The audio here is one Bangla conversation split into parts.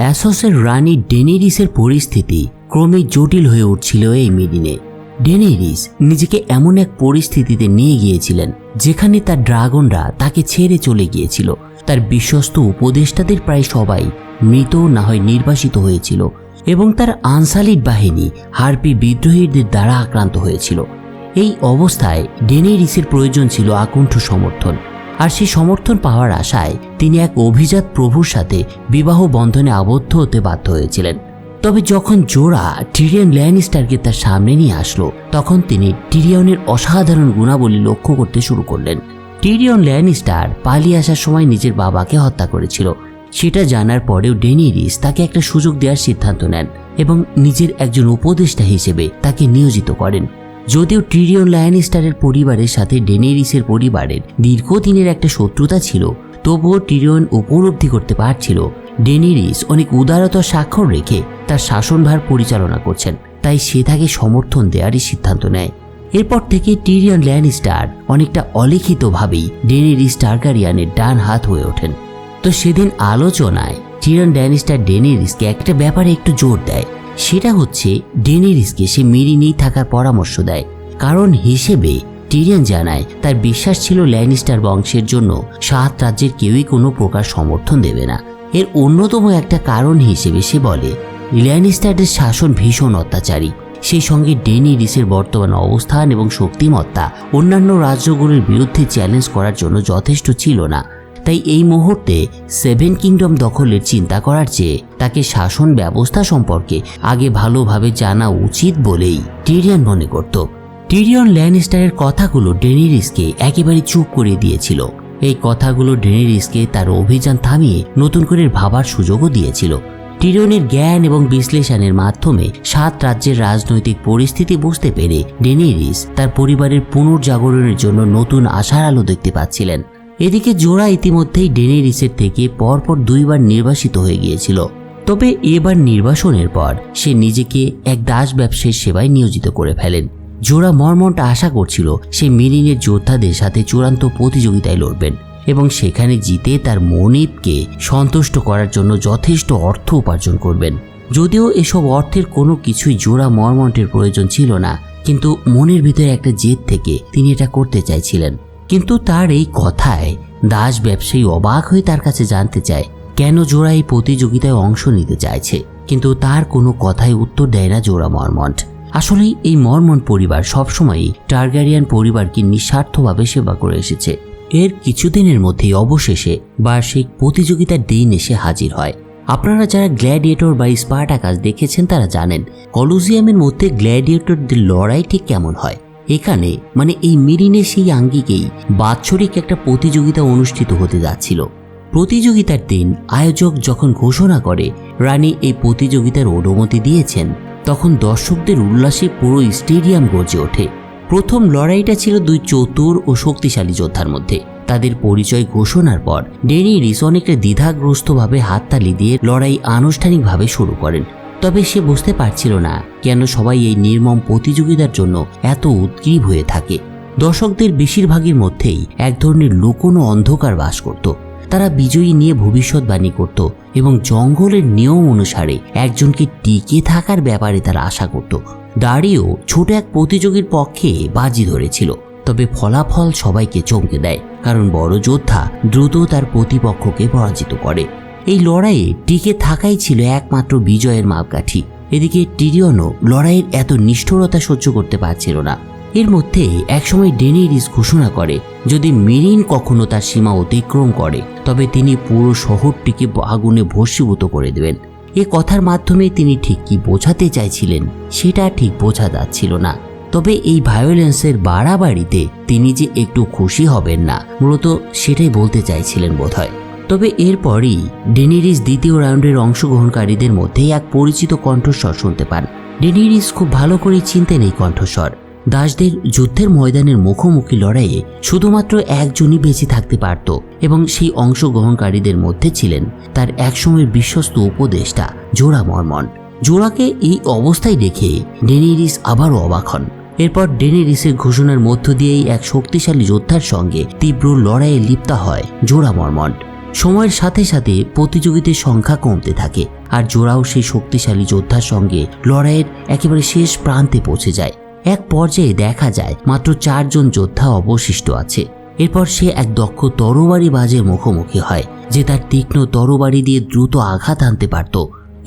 অ্যাসসের রানী ডেনেরিসের পরিস্থিতি ক্রমেই জটিল হয়ে উঠছিল এই মেরিনে। ডেনেরিস নিজেকে এমন এক পরিস্থিতিতে নিয়ে গিয়েছিলেন, যেখানে তার ড্রাগনরা তাকে ছেড়ে চলে গিয়েছিল। তার বিশ্বস্ত উপদেষ্টাদের প্রায় সবাই মৃত না হয় নির্বাসিত হয়েছিল এবং তার আনসালিট বাহিনী হারপি বিদ্রোহীদের দ্বারা আক্রান্ত হয়েছিল। এই অবস্থায় ডেনেরিসের প্রয়োজন ছিল আকণ্ঠ সমর্থন। আর সেই সমর্থন পাওয়ার আশায় তিনি এক অভিজাত প্রভুর সাথে বিবাহ বন্ধনে আবদ্ধ হতে বাধ্য হয়েছিলেন। তবে যখন জোড়া টিরিয়ন ল্যানিস্টারকে তার সামনে নিয়ে আসলো, তখন তিনি টিরিয়নের অসাধারণ গুণাবলী লক্ষ্য করতে শুরু করলেন। টিরিয়ন ল্যানিস্টার পালিয়ে আসার সময় নিজের বাবাকে হত্যা করেছিল। সেটা জানার পরেও ডেনিরিস তাকে একটা সুযোগ দেওয়ার সিদ্ধান্ত নেন এবং নিজের একজন উপদেষ্টা হিসেবে তাকে নিয়োজিত করেন। যদিও টিরিয়ন লায়নিস্টারের পরিবারের সাথে ডেনেরিসের পরিবারের দীর্ঘদিনের একটা শত্রুতা ছিল, তবুও টিরিয়ন উপলব্ধি করতে পারছিল। ডেনেরিস অনেক উদারতার স্বাক্ষর রেখে তার শাসনভার পরিচালনা করছেন, তাই সে তাকে সমর্থন দেওয়ারই সিদ্ধান্ত নেয়। এরপর থেকে টিরিয়ন ল্যানিস্টার অনেকটা অলিখিতভাবেই ডেনেরিস টার্গারিয়ানের ডান হাত হয়ে ওঠেন। তো সেদিন আলোচনায় টিরিয়ন ল্যানিস্টার ডেনেরিসকে একটা ব্যাপারে একটু জোর দেয়। সেটা হচ্ছে ডেনেরিসকে সে মেরিনেই থাকার পরামর্শ দেয়। কারণ হিসেবে টিরিয়ান জানায়, তার বিশ্বাস ছিল ল্যানিস্টার বংশের জন্য সাত রাজ্যের কেউই কোনো প্রকার সমর্থন দেবে না। এর অন্যতম একটা কারণ হিসেবে সে বলে, ল্যানিস্টারদের শাসন ভীষণ অত্যাচারী। সেই সঙ্গে ডেনিরিসের বর্তমান অবস্থান এবং শক্তিমত্তা অন্যান্য রাজ্যগুলির বিরুদ্ধে চ্যালেঞ্জ করার জন্য যথেষ্ট ছিল না। তাই এই মুহূর্তে সেভেন কিংডম দখলের চিন্তা করার চেয়ে তাকে শাসন ব্যবস্থা সম্পর্কে আগে ভালোভাবে জানা উচিত বলেই টিরিয়ান মনে করত। টিরিয়ন ল্যানিস্টারের কথাগুলো ডেনিরিসকে একেবারে চুপ করে দিয়েছিল। এই কথাগুলো ডেনিরিসকে তার অভিযান থামিয়ে নতুন করে ভাবার সুযোগও দিয়েছিল। টিরিয়নের জ্ঞান এবং বিশ্লেষণের মাধ্যমে সাত রাজ্যের রাজনৈতিক পরিস্থিতি বুঝতে পেরে ডেনিরিস তার পরিবারের পুনর্জাগরণের জন্য নতুন আশার আলো দেখতে পাচ্ছিলেন। এদিকে জোড়া ইতিমধ্যেই ডেনেরিসের থেকে পরপর দুইবার নির্বাসিত হয়ে গিয়েছিল। তবে এবার নির্বাসনের পর সে নিজেকে এক দাস ব্যবসায়ীর সেবায় নিয়োজিত করে ফেলেন। জোড়া মর্মনটা আশা করছিল সে মিরিনের যোদ্ধাদের সাথে চূড়ান্ত প্রতিযোগিতায় লড়বেন এবং সেখানে জিতে তার মনিবকে সন্তুষ্ট করার জন্য যথেষ্ট অর্থ উপার্জন করবেন। যদিও এসব অর্থের কোনো কিছুই জোড়া মর্মন্টের প্রয়োজন ছিল না, কিন্তু মনের ভিতরে একটা জেদ থেকে তিনি এটা করতে চাইছিলেন। কিন্তু তার এই কথায় দাস ব্যবসায়ী অবাক হয়ে তার কাছে জানতে চায়, কেন জোড়া এই প্রতিযোগিতায় অংশ নিতে চাইছে? কিন্তু তার কোনো কথায় উত্তর দেয় না জোড়া মর্মন্ট। আসলেই এই মর্মন পরিবার সবসময়ই টার্গারিয়ান পরিবারকে নিঃস্বার্থভাবে সেবা করে এসেছে। এর কিছুদিনের মধ্যেই অবশেষে বার্ষিক প্রতিযোগিতার দিন এসে হাজির হয়। আপনারা যারা গ্ল্যাডিয়েটর বা স্পার্টাকাস দেখেছেন তারা জানেন কলোজিয়ামের মধ্যে গ্ল্যাডিয়েটরদের লড়াই ঠিক কেমন হয়। এখানে মানে এই মেরিনের সেই আঙ্গিকেই বাৎসরিক একটা প্রতিযোগিতা অনুষ্ঠিত হতে যাচ্ছিল। প্রতিযোগিতার দিন আয়োজক যখন ঘোষণা করে রানী এই প্রতিযোগিতার অনুমতি দিয়েছেন, তখন দর্শকদের উল্লাসে পুরো স্টেডিয়াম গর্জে ওঠে। প্রথম লড়াইটা ছিল দুই চতুর ও শক্তিশালী যোদ্ধার মধ্যে। তাদের পরিচয় ঘোষণার পর ডেনিরিস অনেকটা দ্বিধাগ্রস্তভাবে হাততালি দিয়ে লড়াই আনুষ্ঠানিকভাবে শুরু করেন। তবে সে বুঝতে পারছিল না কেন সবাই এই নির্মম প্রতিযোগিতার জন্য এত উদ্গ্রীব হয়ে থাকে। দর্শকদের বেশিরভাগের মধ্যেই এক ধরনের লুকোনো অন্ধকার বাস করত। তারা বিজয়ী নিয়ে ভবিষ্যৎবাণী করত এবং জঙ্গলের নিয়ম অনুসারে একজনকে টিকে থাকার ব্যাপারে তারা আশা করত। দাঁড়িয়েও ছোট এক প্রতিযোগীর পক্ষে বাজি ধরেছিল, তবে ফলাফল সবাইকে চমকে দেয়, কারণ বড় যোদ্ধা দ্রুত তার প্রতিপক্ষকে পরাজিত করে। এই লড়াইয়ে টিকে থাকাই ছিল একমাত্র বিজয়ের মাপকাঠি। এদিকে টিরিয়নও লড়াইয়ের এত নিষ্ঠুরতা সহ্য করতে পারছিল না। এর মধ্যে একসময় ডেনিরিস ঘোষণা করে, যদি মেরিন কখনো তার সীমা অতিক্রম করে, তবে তিনি পুরো শহরটিকে আগুনে ভস্মীভূত করে দেবেন। এ কথার মাধ্যমে তিনি ঠিক কি বোঝাতে চাইছিলেন, সেটা ঠিক বোঝা যাচ্ছিল না। তবে এই ভায়োলেন্সের বাড়াবাড়িতে তিনি যে একটু খুশি হবেন না, মূলত সেটাই বলতে চাইছিলেন বোধহয়। তবে এরপরই ডেনিরিস দ্বিতীয় রাউন্ডের অংশগ্রহণকারীদের মধ্যে এক পরিচিত কণ্ঠস্বর শুনতে পান। ডেনিরিস খুব ভালো করে চিনতেন এই কণ্ঠস্বর। দাসদের যুদ্ধের ময়দানের মুখোমুখি লড়াইয়ে শুধুমাত্র একজনই বেঁচে থাকতে পারত এবং সেই অংশগ্রহণকারীদের মধ্যে ছিলেন তার একসময়ের বিশ্বস্ত উপদেষ্টা জোড়া মর্মন। জোড়াকে এই অবস্থায় দেখে ডেনিরিস আবারও অবাক হন। এরপর ডেনিরিসের ঘোষণার মধ্য দিয়েই এক শক্তিশালী যোদ্ধার সঙ্গে তীব্র লড়াইয়ে লিপ্ত হয় জোড়া মর্মন্ট সময়ের সাথে সাথে প্রতিযোগীদের সংখ্যা কমতে থাকে আর জোড়াও সেই শক্তিশালী যোদ্ধার সঙ্গে লড়াইয়ের একেবারে শেষ প্রান্তে পৌঁছে যায়। এক পর্যায়ে দেখা যায় মাত্র চারজন যোদ্ধা অবশিষ্ট আছে। এরপর সে এক দক্ষ তরবারি বাজের মুখোমুখি হয়, যে তার তীক্ষ্ণ তরবারি দিয়ে দ্রুত আঘাত আনতে পারত।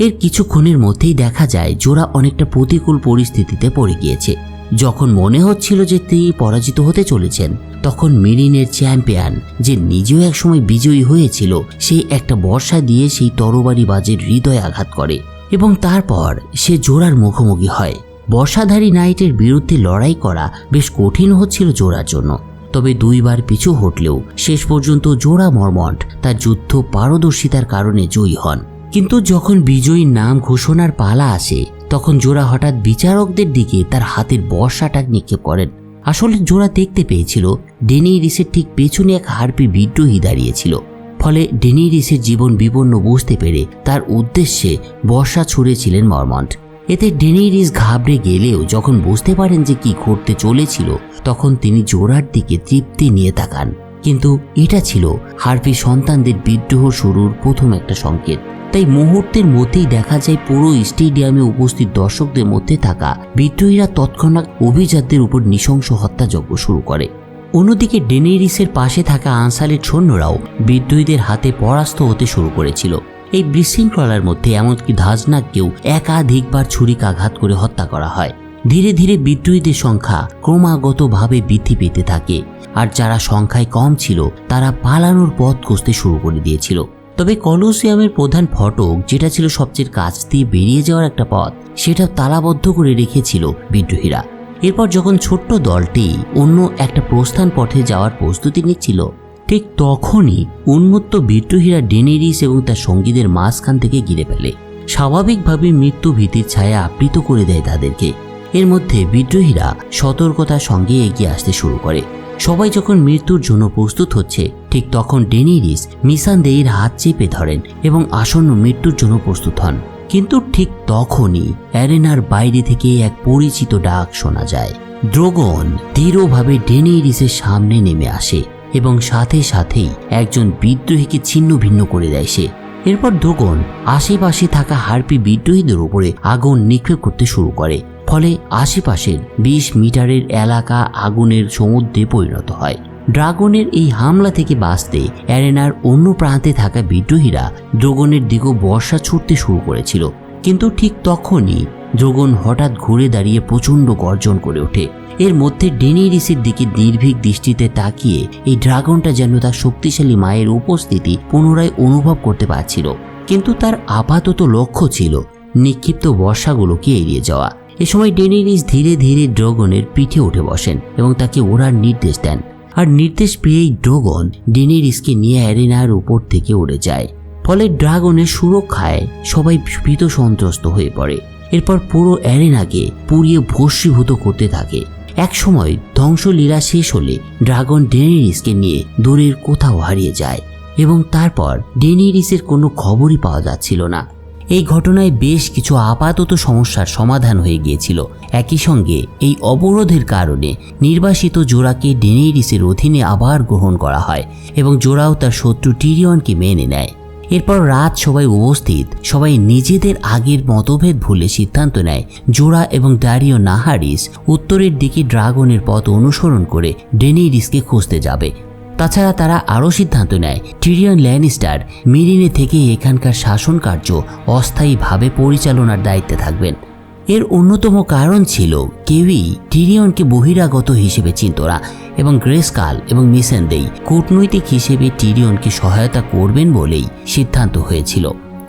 এর কিছুক্ষণের মধ্যেই দেখা যায় জোড়া অনেকটা প্রতিকূল পরিস্থিতিতে পড়ে গিয়েছে। যখন মনে হচ্ছিল যে তিনি পরাজিত হতে চলেছেন, তখন মেরিনের চ্যাম্পিয়ন, যে নিজেও একসময় বিজয়ী হয়েছিল, সে একটা বর্ষা দিয়ে সেই তরবারি বাজের হৃদয় আঘাত করে এবং তারপর সে জোড়ার মুখোমুখি হয়। বর্ষাধারী নাইটের বিরুদ্ধে লড়াই করা বেশ কঠিন হচ্ছিল জোড়ার জন্য। তবে দুইবার পিছু হটলেও শেষ পর্যন্ত জোড়া মর্মন্ট তার যুদ্ধ পারদর্শিতার কারণে জয়ী হন। কিন্তু যখন বিজয়ীর নাম ঘোষণার পালা আসে তখন জোড়া হঠাৎ বিচারকদের দিকে তার হাতের বর্ষাটা নিক্ষেপ করেন। আসলে জোড়া দেখতে পেয়েছিল, ডেনিরিসের ঠিক পেছনে এক হারপি বিদ্রোহী দাঁড়িয়েছিল। ফলে ডেনিরিসের জীবন বিপন্ন বুঝতে পেরে তার উদ্দেশ্যে বর্ষা ছুড়েছিলেন মর্মন্ট। এতে ডেনিরিস ঘাবড়ে গেলেও যখন বুঝতে পারেন যে কি ঘটতে চলেছিল, তখন তিনি জোড়ার দিকে তৃপ্তি নিয়ে তাকান। কিন্তু এটা ছিল হারপি সন্তানদের বিদ্রোহ শুরুর প্রথম একটা সংকেত। তাই মুহূর্তের মধ্যেই দেখা যায় পুরো স্টেডিয়ামে উপস্থিত দর্শকদের মধ্যে থাকা বিদ্রোহীরা তৎক্ষণাৎ অভিজাতদের উপর নৃশংস হত্যাযজ্ঞ শুরু করে। অন্যদিকে ডেনেরিসের পাশে থাকা আনসারের সৈন্যরাও বিদ্রোহীদের হাতে পরাস্ত হতে শুরু করেছিল। এই বিশৃঙ্খলার মধ্যে এমনকি ধাজনাককেও একাধিকবার ছুরিকাঘাত করে হত্যা করা হয়। ধীরে ধীরে বিদ্রোহীদের সংখ্যা ক্রমাগতভাবে বৃদ্ধি পেতে থাকে। আর যারা সংখ্যায় কম ছিল, তারা পালানোর পথ খুঁজতে শুরু করে দিয়েছিল। তবে কলোসিয়ামের প্রধান ফটক, যেটা ছিল সবচেয়ে কাছ দিয়ে বেরিয়ে যাওয়ার একটা পথ, সেটা তালাবদ্ধ করে রেখেছিল বিদ্রোহীরা। এরপর যখন ছোট্ট দলটি অন্য একটা প্রস্থান পথে যাওয়ার প্রস্তুতি নিচ্ছিল, ঠিক তখনই উন্মত্ত বিদ্রোহীরা ডেনেরিস এবং তার সঙ্গীদের মাঝখান থেকে ঘিরে ফেলে। স্বাভাবিকভাবে মৃত্যু ভীতির ছায়া আবৃত করে দেয় তাদেরকে। এর মধ্যে বিদ্রোহীরা সতর্কতার সঙ্গে এগিয়ে আসতে শুরু করে। সবাই যখন মৃত্যুর জন্য প্রস্তুত হচ্ছে, ঠিক তখন ডেনিরিস মিসানদেইর হাত চেপে ধরেন এবং আসন্ন মৃত্যুর জন্য প্রস্তুত হন। কিন্তু ঠিক তখনই অ্যারেনার বাইরে থেকে এক পরিচিত ডাক শোনা যায়। দ্রোগন দৃঢ়ভাবে ডেনিরিসের সামনে নেমে আসে এবং সাথে সাথেই একজন বিদ্রোহীকে ছিন্ন ভিন্ন করে দেয় সে। এরপর দ্রোগন আশেপাশে থাকা হারপি বিদ্রোহীদের উপরে আগুন নিক্ষেপ করতে শুরু করে ফলে আশেপাশের বিশ মিটারের এলাকা আগুনের সমুদ্রে পরিণত হয়। ড্রাগনের এই হামলা থেকে বাঁচতে অ্যারেনার অন্য প্রান্তে থাকা বিদ্রোহীরা ড্রাগনের দিকেও বর্ষা ছুটতে শুরু করেছিল। কিন্তু ঠিক তখনই ড্রাগন হঠাৎ ঘুরে দাঁড়িয়ে প্রচণ্ড গর্জন করে ওঠে। এর মধ্যে ডেনিরিসের দিকে নির্ভীক দৃষ্টিতে তাকিয়ে এই ড্রাগনটা যেন তার শক্তিশালী মায়ের উপস্থিতি পুনরায় অনুভব করতে পারছিল। কিন্তু তার আপাতত লক্ষ্য ছিল নিক্ষিপ্ত বর্ষাগুলোকে এড়িয়ে যাওয়া। এ সময় ডেনিরিস ধীরে ধীরে ড্রাগনের পিঠে উঠে বসেন এবং তাকে ওড়ার নির্দেশ দেন। আর নির্দেশ পেয়েই ড্রগন ডেনিরিসকে নিয়ে অ্যারেনার উপর থেকে উড়ে যায়। ফলে ড্রাগনের সুরক্ষায় সবাই ভীত সন্ত্রস্ত হয়ে পড়ে। এরপর পুরো অ্যারেনাকে পুড়িয়ে ভস্মীভূত করতে থাকে। একসময় ধ্বংসলীলা শেষ হলে ড্রাগন ডেনিরিসকে নিয়ে দূরের কোথাও হারিয়ে যায় এবং তারপর ডেনিরিসের কোনো খবরই পাওয়া যাচ্ছিল না। এই ঘটনায় বেশ কিছু আপাতত সমস্যার সমাধান হয়ে গিয়েছিল। একই সঙ্গে এই অবরোধের কারণে নির্বাসিত জোড়াকে ডেনেরিসের অধীনে আবার গ্রহণ করা হয় এবং জোড়াও তার শত্রু টিরিয়নকে মেনে নেয়। এরপর রাত সবাই উপস্থিত, সবাই নিজেদের আগের মতভেদ ভুলে সিদ্ধান্ত নেয়। জোড়া এবং ডারিও নাহারিস উত্তরের দিকে ড্রাগনের পথ অনুসরণ করে ডেনেরিসকে খুঁজতে যাবে। তাছাড়া তারা আরও সিদ্ধান্ত নেয়। টিরিয়ন ল্যানিস্টার মিরিনে থেকে এখানকার শাসন কার্য অস্থায়ীভাবে পরিচালনার দায়িত্বে থাকবেন। এর অন্যতম কারণ ছিল কেউই টিরিয়নকে বহিরাগত হিসেবে চিনত না এবং গ্রেসকাল এবং মিসেনদেই কূটনৈতিক হিসেবে টিরিয়নকে সহায়তা করবেন বলেই সিদ্ধান্ত হয়েছিল।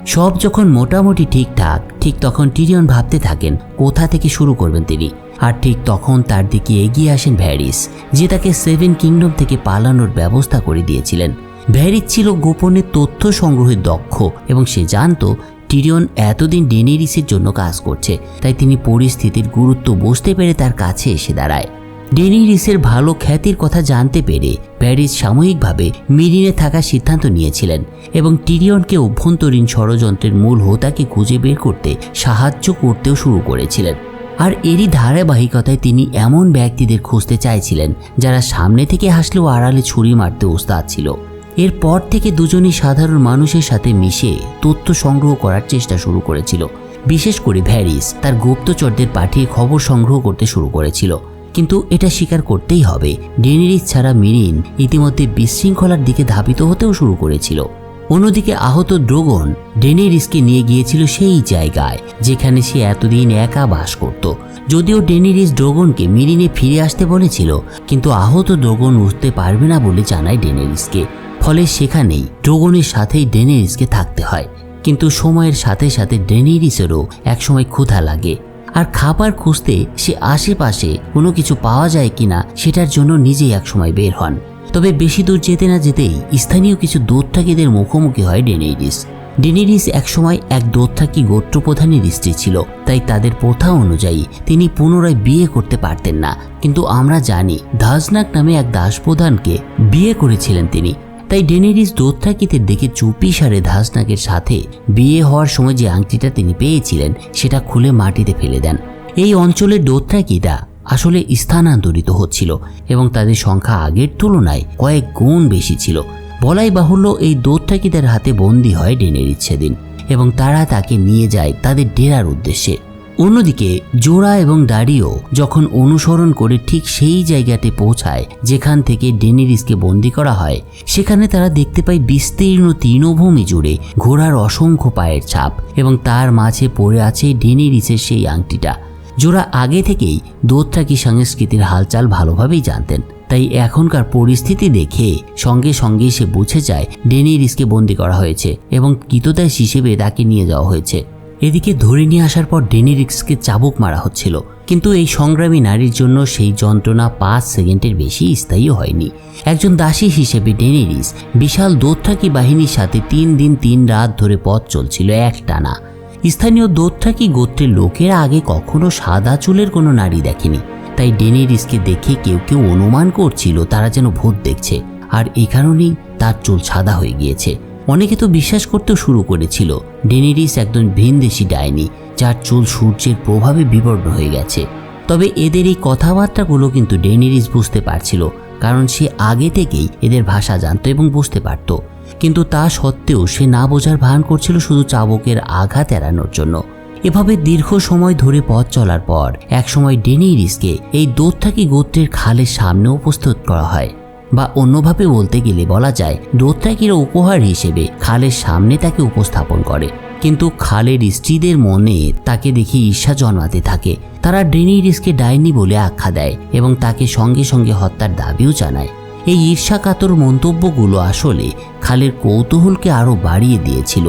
সব যখন মোটামুটি ঠিকঠাক, ঠিক তখন টিরিয়ন ভাবতে থাকেন কোথা থেকে শুরু করবেন তিনি। আর ঠিক তখন তার দিকে এগিয়ে আসেন ভ্যারিস, যে তাকে সেভেন কিংডম থেকে পালানোর ব্যবস্থা করে দিয়েছিলেন। ভ্যারিস ছিল গোপনে তথ্য সংগ্রহের দক্ষ এবং সে জানত টিরিয়ন এতদিন ডেনেরিসের জন্য কাজ করছে, তাই তিনি পরিস্থিতির গুরুত্ব বুঝতে পেরে তার কাছে এসে দাঁড়ায়। ডেনিরিসের ভালো খ্যাতির কথা জানতে পেরে প্যারিস সাময়িকভাবে মিরিনে থাকার সিদ্ধান্ত নিয়েছিলেন এবং টিরিয়নকে অভ্যন্তরীণ ষড়যন্ত্রের মূল হোতাকে খুঁজে বের করতে সাহায্য করতেও শুরু করেছিলেন। আর এরই ধারাবাহিকতায় তিনি এমন ব্যক্তিদের খুঁজতে চাইছিলেন যারা সামনে থেকে হাসলেও আড়ালে ছুরি মারতে ওস্তাদ ছিল। এরপর থেকে দুজনই সাধারণ মানুষের সাথে মিশে তথ্য সংগ্রহ করার চেষ্টা শুরু করেছিল। বিশেষ করে ভ্যারিস তার গুপ্তচরদের পাঠিয়ে খবর সংগ্রহ করতে শুরু করেছিল। কিন্তু এটা স্বীকার করতেই হবে ডেনেরিস ছাড়া মিরিন ইতিমধ্যে বিশৃঙ্খলার দিকে ধাবিত হতেও শুরু করেছিল। অন্যদিকে আহত ড্রোগন ডেনেরিসকে নিয়ে গিয়েছিল সেই জায়গায়, যেখানে সে এতদিন একা বাস করত। যদিও ডেনেরিস ড্রোগনকে মিরিনে ফিরে আসতে বলেছিল, কিন্তু আহত ড্রোগন উঠতে পারবে না বলে জানায় ডেনেরিসকে। ফলে সেখানেই ড্রোগনের সাথেই ডেনেরিসকে থাকতে হয়। কিন্তু সময়ের সাথে সাথে ডেনেরিসেরও একসময় ক্ষুধা লাগে। আর খাবার খুঁজতে সে আশেপাশে কোনো কিছু পাওয়া যায় কিনা সেটার জন্য নিজেই একসময় বের হন। তবে বেশি দূর যেতে না যেতেই স্থানীয় কিছু দোত্রাকিদের মুখোমুখি হয় ডেনেরিস ডেনেরিস একসময় এক দোত্রাকি গোত্রপ্রধানের স্ত্রী ছিল, তাই তাদের প্রথা অনুযায়ী তিনি পুনরায় বিয়ে করতে পারতেন না। কিন্তু আমরা জানি ধাজনাক নামে এক দাসপ্রধানকে বিয়ে করেছিলেন তিনি। তাই ডেনেরিস দোত্রাকিতে দেখে চুপি সারে ধাসনাকের সাথে বিয়ে হওয়ার সময় যে আংটিটা তিনি পেয়েছিলেন, সেটা খুলে মাটিতে ফেলে দেন। এই অঞ্চলের দোত্রাকিরা আসলে স্থানান্তরিত হচ্ছিল এবং তাদের সংখ্যা আগের তুলনায় কয়েক গুণ বেশি ছিল। বলাই বাহুল্য এই দোত্রাকিদের হাতে বন্দী হয় ডেনেরিস সেদিন এবং তারা তাকে নিয়ে যায় তাদের ডেরার উদ্দেশ্যে। অন্যদিকে জোড়া এবং দাড়িও যখন অনুসরণ করে ঠিক সেই জায়গাতে পৌঁছায় যেখান থেকে ডেনিরিসকে বন্দি করা হয়, সেখানে তারা দেখতে পায় বিস্তীর্ণ তৃণভূমি জুড়ে ঘোড়ার অসংখ্য পায়ের ছাপ এবং তার মাঝে পড়ে আছে ডেনিরিসের সেই আংটিটা। জোড়া আগে থেকেই দোত্রাকি সংস্কৃতির হালচাল ভালোভাবেই জানতেন। তাই এখনকার পরিস্থিতি দেখে সঙ্গে সঙ্গে সে বুঝে যায় ডেনিরিসকে বন্দি করা হয়েছে এবং কৃতদাস হিসেবে তাকে নিয়ে যাওয়া হয়েছে। এদিকে ধরে নিয়ে আসার পর ডেনিরিক্সকে চাবুক মারা হচ্ছিল। কিন্তু এই সংগ্রামী নারীর জন্য সেই যন্ত্রণা পাঁচ সেকেন্ডের বেশি স্থায়ী হয়নি। একজন দাসী হিসেবে ডেনিরিস বিশাল দোত্রাকি বাহিনীর সাথে তিন দিন তিন রাত ধরে পথ চলছিল এক টানা স্থানীয় দোত্রাকি গোত্রের লোকেরা আগে কখনো সাদা চুলের কোনো নারী দেখেনি। তাই ডেনিরিসকে দেখে কেউ কেউ অনুমান করছিল তারা যেন ভূত দেখছে। আর এই কারণেই তার চুল সাদা হয়ে গিয়েছে। অনেকে তো বিশ্বাস করতেও শুরু করেছিল, ডেনেরিস একজন ভিনদেশি ডাইনি, যার চুল সূর্যের প্রভাবে বিবর্ণ হয়ে গেছে। তবে এদের এই কথাবার্তাগুলো কিন্তু ডেনেরিস বুঝতে পারছিল, কারণ সে আগে থেকেই এদের ভাষা জানতো এবং বুঝতে পারত। কিন্তু তা সত্ত্বেও সে না বোঝার ভান করছিল শুধু চাবকের আঘাত এড়ানোর জন্য। এভাবে দীর্ঘ সময় ধরে পথ চলার পর, একসময় ডেনিরিসকে এই দোত্রাকি গোত্রের খালের সামনে উপস্থিত করা হয়। বা অন্যভাবে বলতে গেলে বলা যায় দোত্রাকিরা উপহার হিসেবে খালের সামনে তাকে উপস্থাপন করে। কিন্তু খালের স্ত্রীদের মনে তাকে দেখে ঈর্ষা জন্মাতে থাকে। তারা ডেনিরিসকে ডাইনি বলে আখ্যা দেয় এবং তাকে সঙ্গে সঙ্গে হত্যার দাবিও জানায়। এই ঈর্ষাকাতর মন্তব্যগুলো আসলে খালের কৌতূহলকে আরও বাড়িয়ে দিয়েছিল।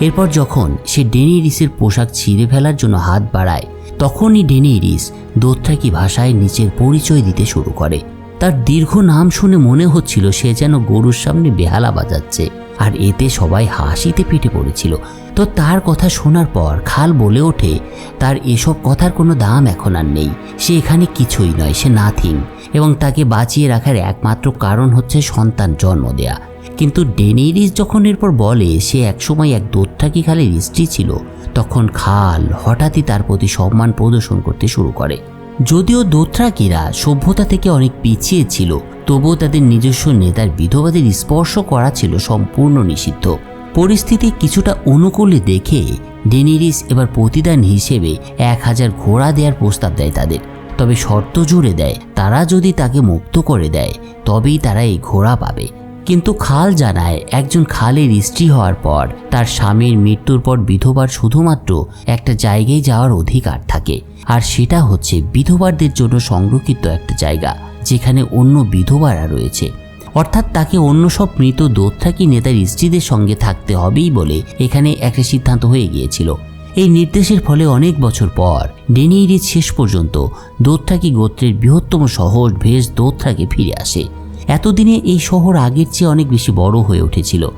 এরপর যখন সে ডেনিরিসের পোশাক ছিঁড়ে ফেলার জন্য হাত বাড়ায়, তখনই ডেনিরিস দোত্রাকি ভাষায় নিচের পরিচয় দিতে শুরু করে। তার দীর্ঘ নাম শুনে মনে হচ্ছিল সে যেন গরুর সামনে বেহালা বাজাচ্ছে, আর এতে সবাই হাসিতে পেটে পড়েছিল। তো তার কথা শোনার পর খাল বলে ওঠে, তার এসব কথার কোনো দাম এখন আর নেই। সে এখানে কিছুই নয়, সে নাথিং এবং তাকে বাঁচিয়ে রাখার একমাত্র কারণ হচ্ছে সন্তান জন্ম দেয়া। কিন্তু ডেনেরিস যখন এরপর বলে, সে একসময় এক দোত্রাকি খালের স্ত্রী ছিল, তখন খাল হঠাৎই তার প্রতি সম্মান প্রদর্শন করতে শুরু করে। যদিও দোত্রাকিরা সভ্যতা থেকে অনেক পিছিয়ে ছিল, তবুও তাদের নিজস্ব নেতার বিধবাদের স্পর্শ করা ছিল সম্পূর্ণ নিষিদ্ধ। পরিস্থিতি কিছুটা অনুকূলে দেখে ডেনিরিস এবার প্রতিদান হিসেবে এক হাজার ঘোড়া দেওয়ার প্রস্তাব দেয় তাদের। তবে শর্ত জুড়ে দেয়, তারা যদি তাকে মুক্ত করে দেয়, তবেই তারা এই ঘোড়া পাবে। কিন্তু খাল জানায়, একজন খালের স্ত্রী হওয়ার পর তার স্বামীর মৃত্যুর পর বিধবার শুধুমাত্র একটা জায়গায় যাওয়ার অধিকার থাকে। আর সেটা হচ্ছে বিধবারদের জন্য সংরক্ষিত একটা জায়গা, যেখানে অন্য বিধবারা রয়েছে। অর্থাৎ তাকে অন্য সব মৃত দোত্রাকি নেতার স্ত্রীদের সঙ্গে থাকতে হবেই বলে এখানে একটা সিদ্ধান্ত হয়ে গিয়েছিল। এই নির্দেশের ফলে অনেক বছর পর ডেনিরিজ শেষ পর্যন্ত দোত্রাকি গোত্রের বৃহত্তম শহর ভেস দোত্রাকে ফিরে আসে। এতদিনে এই শহর আগের চেয়ে অনেক বেশি বড় হয়ে উঠেছিল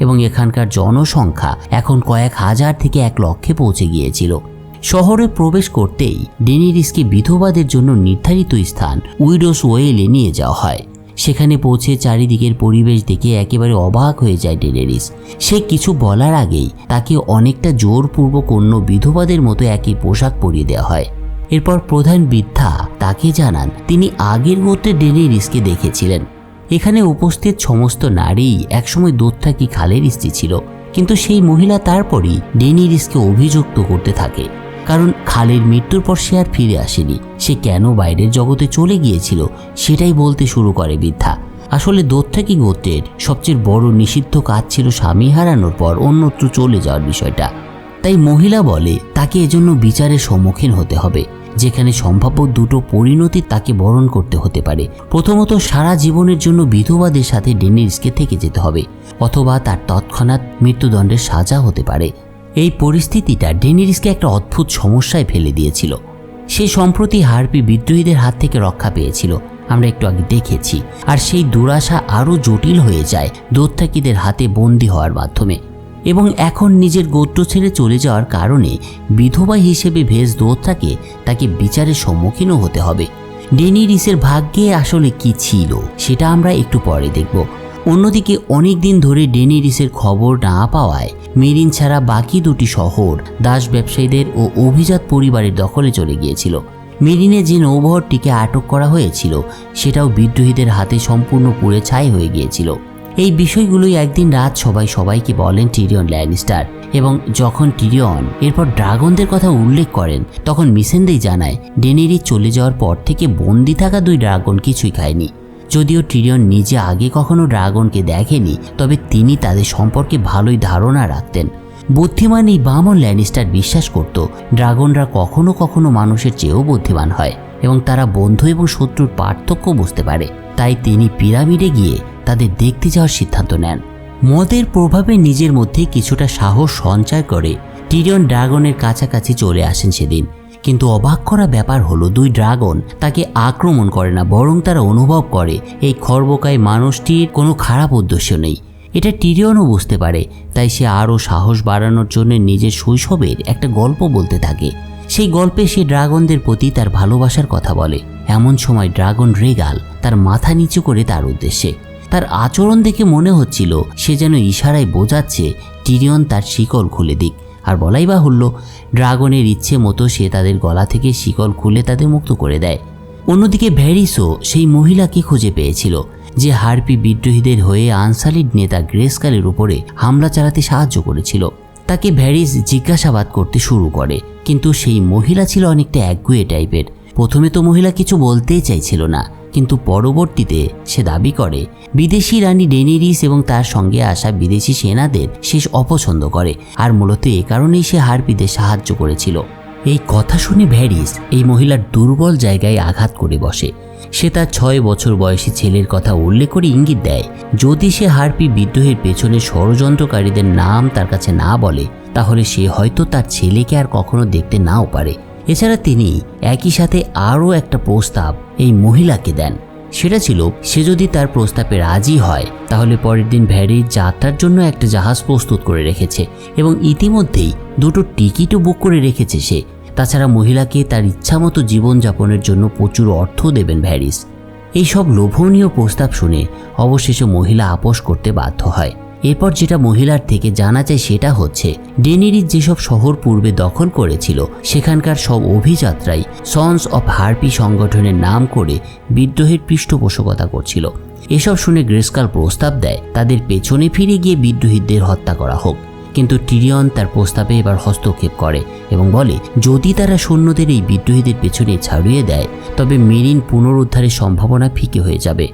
এবং এখানকার জনসংখ্যা এখন কয়েক হাজার থেকে এক লক্ষে পৌঁছে গিয়েছিল। শহরে প্রবেশ করতেই ডেনিরিসকে বিধবাদের জন্য নির্ধারিত স্থান উইডোস ওয়েলে নিয়ে যাওয়া হয়। সেখানে পৌঁছে চারিদিকের পরিবেশ দেখে একেবারে অবাক হয়ে যায় ডেনেরিস। সে কিছু বলার আগেই তাকে অনেকটা জোরপূর্বক অন্য বিধবাদের মতো একই পোশাক পরিয়ে দেওয়া হয়। এরপর প্রধান বৃদ্ধা তাকে জানান, তিনি আগের গোত্রে ডেনেরিসকে দেখেছিলেন। এখানে উপস্থিত সমস্ত নারী একসময় দোত্রাকি খালের স্ত্রী ছিল। কিন্তু সেই মহিলা তারপরই ডেনিরিসকে অভিযুক্ত করতে থাকে। কারণ খালের মৃত্যুর পর সে আর ফিরে আসেনি। সে কেন বাইরের জগতে চলে গিয়েছিল, সেটাই বলতে শুরু করে বৃদ্ধা। আসলে দোত্রাকি গোত্রের? সবচেয়ে বড় নিষিদ্ধ কাজ ছিল স্বামী হারানোর পর অন্যত্র চলে যাওয়ার বিষয়টা। তাই মহিলা বলে, তাকে এজন্য বিচারের সম্মুখীন হতে হবে, যেখানে সম্ভাব্য দুটো পরিণতি তাকে বরণ করতে হতে পারে। প্রথমত, সারা জীবনের জন্য বিধবাদের সাথে ডেনিরিসকে থেকে যেতে হবে, অথবা তার তৎক্ষণাৎ মৃত্যুদণ্ডের সাজা হতে পারে। এই পরিস্থিতিটা ডেনিরিসকে একটা অদ্ভুত সমস্যায় ফেলে দিয়েছিল। সে সম্প্রতি হারপি বিদ্রোহীদের হাত থেকে রক্ষা পেয়েছিল। আমরা একটু আগে দেখেছি। আর সেই দুরাশা আরও জটিল হয়ে যায় দোত্তাকিদের হাতে বন্দী হওয়ার মাধ্যমে। এবং এখন নিজের গোত্র ছেড়ে চলে যাওয়ার কারণে বিধবা হিসেবে ভেজ দোত্রাকে তাকে বিচারের সম্মুখীনও হতে হবে। ডেনিরিসের ভাগ্যে আসলে কি ছিল, সেটা আমরা একটু পরে দেখব। অন্যদিকে অনেক দিন ধরে ডেনিরিসের খবর না পাওয়ায় মেরিন ছাড়া বাকি দুটি শহর দাস ব্যবসায়ীদের ও অভিজাত পরিবারের দখলে চলে গিয়েছিল। মেরিনে যে নৌবহরটিকে আটক করা হয়েছিল, সেটাও বিদ্রোহীদের হাতে সম্পূর্ণ পুড়ে ছাই হয়ে গিয়েছিল। এই বিষয়গুলোই একদিন রাত সবাই সবাইকে বলেন টিরিয়ন ল্যানিস্টার এবং যখন টিরিয়ন এরপর ড্রাগনদের কথা উল্লেখ করেন, তখন মিসেন্দেই জানায়, ডেনেরি চলে যাওয়ার পর থেকে বন্দি থাকা দুই ড্রাগন কিছুই খায়নি। যদিও টিরিয়ন নিজে আগে কখনো ড্রাগনকে দেখেনি, তবে তিনি তাদের সম্পর্কে ভালোই ধারণা রাখতেন। বুদ্ধিমান এই বামন ল্যানিস্টার বিশ্বাস করত, ড্রাগনরা কখনো কখনো মানুষের চেয়েও বুদ্ধিমান হয় এবং তারা বন্ধু এবং শত্রুর পার্থক্য বুঝতে পারে। তাই তিনি পিরামিডে গিয়ে তাদের দেখতে যাওয়ার সিদ্ধান্ত নেন। মদের প্রভাবে নিজের মধ্যে কিছুটা সাহস সঞ্চয় করে টিরিয়ন ড্রাগনের কাছাকাছি চলে আসেন সেদিন। কিন্তু অবাক করা ব্যাপার হলো, দুই ড্রাগন তাকে আক্রমণ করে না, বরং তারা অনুভব করে, এই খর্বকায় মানুষটির কোনো খারাপ উদ্দেশ্য নেই। এটা টিরিয়নও বুঝতে পারে, তাই সে আরও সাহস বাড়ানোর জন্য নিজের শৈশবের একটা গল্প বলতে থাকে। সেই গল্পে সে ড্রাগনদের প্রতি তার ভালোবাসার কথা বলে। এমন সময় ড্রাগন রেগাল তার মাথা নিচু করে তার উদ্দেশ্যে। তার আচরণ দেখে মনে হচ্ছিল, সে যেন ইশারায় বোঝাচ্ছে, টিরিয়ন তার শিকল খুলে দিক। আর বলাই বাহুল্য, ড্রাগনের ইচ্ছে মতো সে তাদের গলা থেকে শিকল খুলে তাদের মুক্ত করে দেয়। অন্যদিকে ভ্যারিসও সেই মহিলাকে খুঁজে পেয়েছিল, যে হারপি বিদ্রোহীদের হয়ে আনসালিড নেতা গ্রেসকালের উপরে হামলা চালাতে সাহায্য করেছিল। তাকে ভ্যারিস জিজ্ঞাসাবাদ করতে শুরু করে, কিন্তু সেই মহিলা ছিল অনেকটা একগুয়ে টাইপের। প্রথমে তো মহিলা কিছু বলতেই চাইছিল না কিন্তু পরবর্তীতে সে দাবি করে, বিদেশি রানী ডেনিরিস এবং তার সঙ্গে আসা বিদেশি সেনাদের শেষ অপছন্দ করে আর মূলত এ কারণেই সে হারপিদের সাহায্য করেছিল। এই কথা শুনে ভ্যারিস এই মহিলার দুর্বল জায়গায় আঘাত করে বসে। সে তার ছয় বছর বয়সী ছেলের কথা উল্লেখ করে ইঙ্গিত দেয়, যদি সে হারপি বিদ্রোহের পেছনে ষড়যন্ত্রকারীদের নাম তার কাছে না বলে, তাহলে সে হয়তো তার ছেলেকে আর কখনো দেখতে নাও পারে। এছাড়া তিনি একই সাথে আরও একটা প্রস্তাব এই মহিলাকে দেন। সেটা ছিল, সে যদি তার প্রস্তাবে রাজি হয়, তাহলে পরের দিন ভ্যারির যাত্রার জন্য একটা জাহাজ প্রস্তুত করে রেখেছে এবং ইতিমধ্যেই দুটো টিকিটও বুক করে রেখেছে সে। তাছাড়া মহিলাকে তার ইচ্ছামতো জীবনযাপনের জন্য প্রচুর অর্থ দেবেন ভ্যারিস। এইসব লোভনীয় প্রস্তাব শুনে অবশেষে মহিলা আপোষ করতে বাধ্য হয়। এরপর যেটা মহিলার থেকে জানা যায় সেটা হচ্ছে ডেনিরির যেসব শহর পূর্বে দখল করেছিল, সেখানকার সব অভিযাত্রাই সন্স অফ হার্পি সংগঠনের নাম করে বিদ্রোহের পৃষ্ঠপোষকতা করছিল। এসব শুনে গ্রেসকাল প্রস্তাব দেয়, তাদের পেছনে ফিরে গিয়ে বিদ্রোহীদের হত্যা করা হোক। কিন্তু টিরিয়ন তার প্রস্তাবে এবার হস্তক্ষেপ করে এবং বলে, যদি তারা সৈন্যদের এই বিদ্রোহীদের পেছনে ছাড়িয়ে দেয়, তবে মেরিন পুনরুদ্ধারের সম্ভাবনা ফিকে হয়ে যাবে।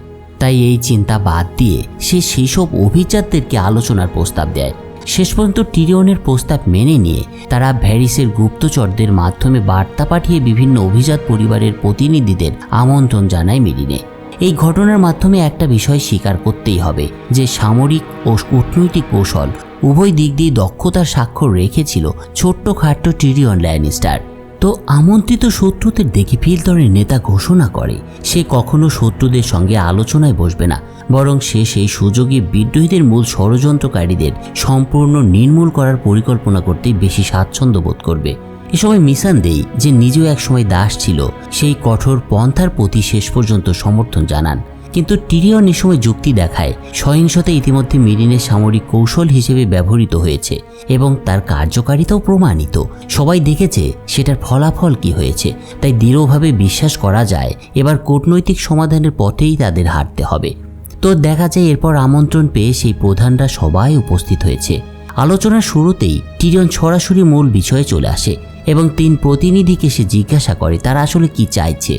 তাই এই চিন্তা বাদ দিয়ে সে সেসব অভিজাতদেরকে আলোচনার প্রস্তাব দেয়। শেষ পর্যন্ত টিরিয়নের প্রস্তাব মেনে নিয়ে তারা ভ্যারিসের গুপ্তচরদের মাধ্যমে বার্তা পাঠিয়ে বিভিন্ন অভিজাত পরিবারের প্রতিনিধিদের আমন্ত্রণ জানায় মেরিনে। এই ঘটনার মাধ্যমে একটা বিষয় স্বীকার করতেই হবে যে সামরিক ও কূটনৈতিক কৌশল উভয় দিক দিয়ে দক্ষতার স্বাক্ষর রেখেছিল ছোট্ট খাট্ট টিরিয়ন ল্যানিস্টার। তো আমন্ত্রিত শত্রুদের দেখে ফিলতরের নেতা ঘোষণা করে, সে কখনো শত্রুদের সঙ্গে আলোচনায় বসবে না, বরং সে সেই সুযোগে বিদ্রোহীদের মূল ষড়যন্ত্রকারীদের সম্পূর্ণ নির্মূল করার পরিকল্পনা করতে বেশি স্বাচ্ছন্দ্য বোধ করবে। এ সময় মিশান দেই, যে নিজেও একসময় দাস ছিল, সেই কঠোর পন্থার প্রতি শেষ পর্যন্ত সমর্থন জানান। কিন্তু টিরিয়ন এ সময় যুক্তি দেখায়, সহিংসতা ইতিমধ্যে মেরিনের সামরিক কৌশল হিসেবে ব্যবহৃত হয়েছে এবং তার কার্যকারিতাও প্রমাণিত। সবাই দেখেছে সেটার ফলাফল কি হয়েছে, তাই দৃঢ়ভাবে বিশ্বাস করা যায় এবার কূটনৈতিক সমাধানের পথেই তাদের হাঁটতে হবে। তো দেখা যায় এরপর আমন্ত্রণ পেয়ে সেই প্রধানরা সবাই উপস্থিত হয়েছে। আলোচনার শুরুতেই টিরিয়ন সরাসরি মূল বিষয়ে চলে আসে এবং তিন প্রতিনিধিকে সে জিজ্ঞাসা করে, তারা আসলে কি চাইছে?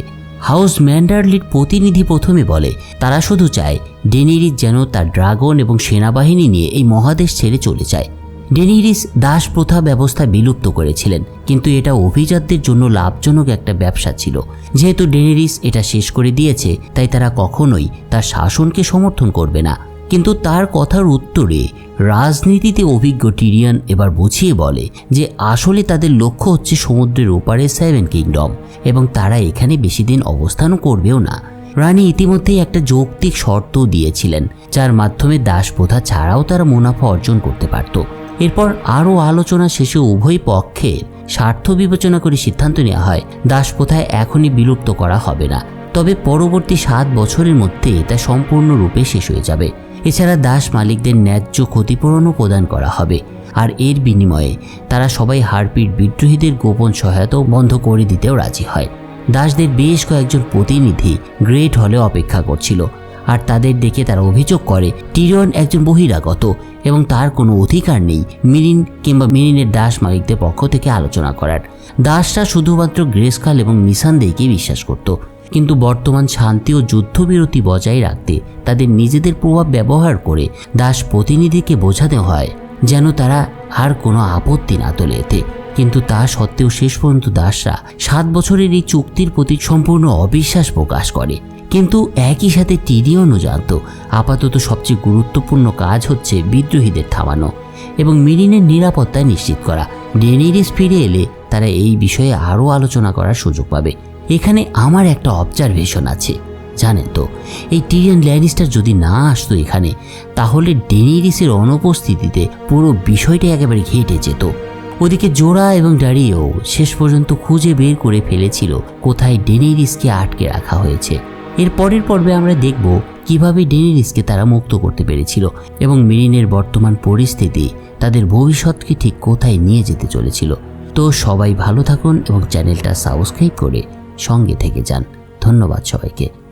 হাউস ম্যান্ডারলির প্রতিনিধি প্রথমে বলে, তারা শুধু চায় ডেনিরিস যেন তার ড্রাগন এবং সেনাবাহিনী নিয়ে এই মহাদেশ ছেড়ে চলে যায়। ডেনিরিস দাস প্রথা ব্যবস্থা বিলুপ্ত করেছিলেন, কিন্তু এটা অভিজাতদের জন্য লাভজনক একটা ব্যবসা ছিল। যেহেতু ডেনিরিস এটা শেষ করে দিয়েছে, তাই তারা কখনোই তার শাসনকে সমর্থন করবে না। কিন্তু তার কথার উত্তরে রাজনীতিতে অভিজ্ঞ টিরিয়ান এবার বুঝিয়ে বলে যে আসলে তাদের লক্ষ্য হচ্ছে সমুদ্রের ওপারে সেভেন কিংডম এবং তারা এখানে বেশি দিন অবস্থানও করবেও না। রানী ইতিমধ্যেই একটা যৌক্তিক শর্ত দিয়েছিলেন, যার মাধ্যমে দাস প্রথা ছাড়াও তারা মুনাফা অর্জন করতে পারত। এরপর আরও আলোচনা শেষে উভয় পক্ষের স্বার্থ বিবেচনা করে সিদ্ধান্ত নেওয়া হয় দাস প্রথায় এখনই বিলুপ্ত করা হবে না। তবে পরবর্তী সাত বছরের মধ্যে তা সম্পূর্ণরূপে শেষ হয়ে যাবে। এছাড়া দাস মালিকদের ন্যায্য ক্ষতিপূরণও প্রদান করা হবে। আর এর বিনিময়ে তারা সবাই হারপিট বিদ্রোহীদের গোপন সহায়তাও বন্ধ করে দিতেও রাজি হয়। দাসদের বেশ কয়েকজন প্রতিনিধি গ্রেট হলে অপেক্ষা করছিল। আর তাদের দেখে তারা অভিযোগ করে টিরিয়ন একজন বহিরাগত এবং তার কোনো অধিকার নেই মিরিন কিংবা মিরিনের দাস মালিকদের পক্ষ থেকে আলোচনা করার। দাসরা শুধুমাত্র গ্রেসকাল এবং নিসানদেইকে বিশ্বাস করত। কিন্তু বর্তমান শান্তি ও যুদ্ধবিরতি বজায় রাখতে তাদের নিজেদের প্রভাব ব্যবহার করে দাস প্রতিনিধিকে বোঝাতে হয়, যেন তারা আর কোনো আপত্তি না তোলে এতে। কিন্তু তা সত্ত্বেও শেষ পর্যন্ত দাসরা সাত বছরের এই চুক্তির প্রতি সম্পূর্ণ অবিশ্বাস প্রকাশ করে। কিন্তু একই সাথে টিরিয়নও জানত, আপাতত সবচেয়ে গুরুত্বপূর্ণ কাজ হচ্ছে বিদ্রোহীদের থামানো এবং মিরিনের নিরাপত্তা নিশ্চিত করা। ডেনিরিস ফিরে এলে তারা এই বিষয়ে আরও আলোচনা করার সুযোগ পাবে। এখানে আমার একটা অবজারভেশন আছে। জানেন তো, এই টিরিয়ান ল্যানিস্টার যদি না আসতো এখানে, তাহলে ডেনিরিসের অনুপস্থিতিতে পুরো বিষয়টা একেবারে ঘেটে যেত। ওদিকে জোড়া এবং ডারিও শেষ পর্যন্ত খুঁজে বের করে ফেলেছিল কোথায় ডেনিরিসকে আটকে রাখা হয়েছে। এর পরের পর্বে আমরা দেখব কীভাবে ডেনিরিসকে তারা মুক্ত করতে পেরেছিল এবং মেরিনের বর্তমান পরিস্থিতি, তাদের ভবিষ্যৎকে ঠিক কোথায় নিয়ে যেতে চলেছিল। তো সবাই ভালো থাকুন এবং চ্যানেলটা সাবস্ক্রাইব করে সঙ্গে থেকে যান। ধন্যবাদ সবাইকে।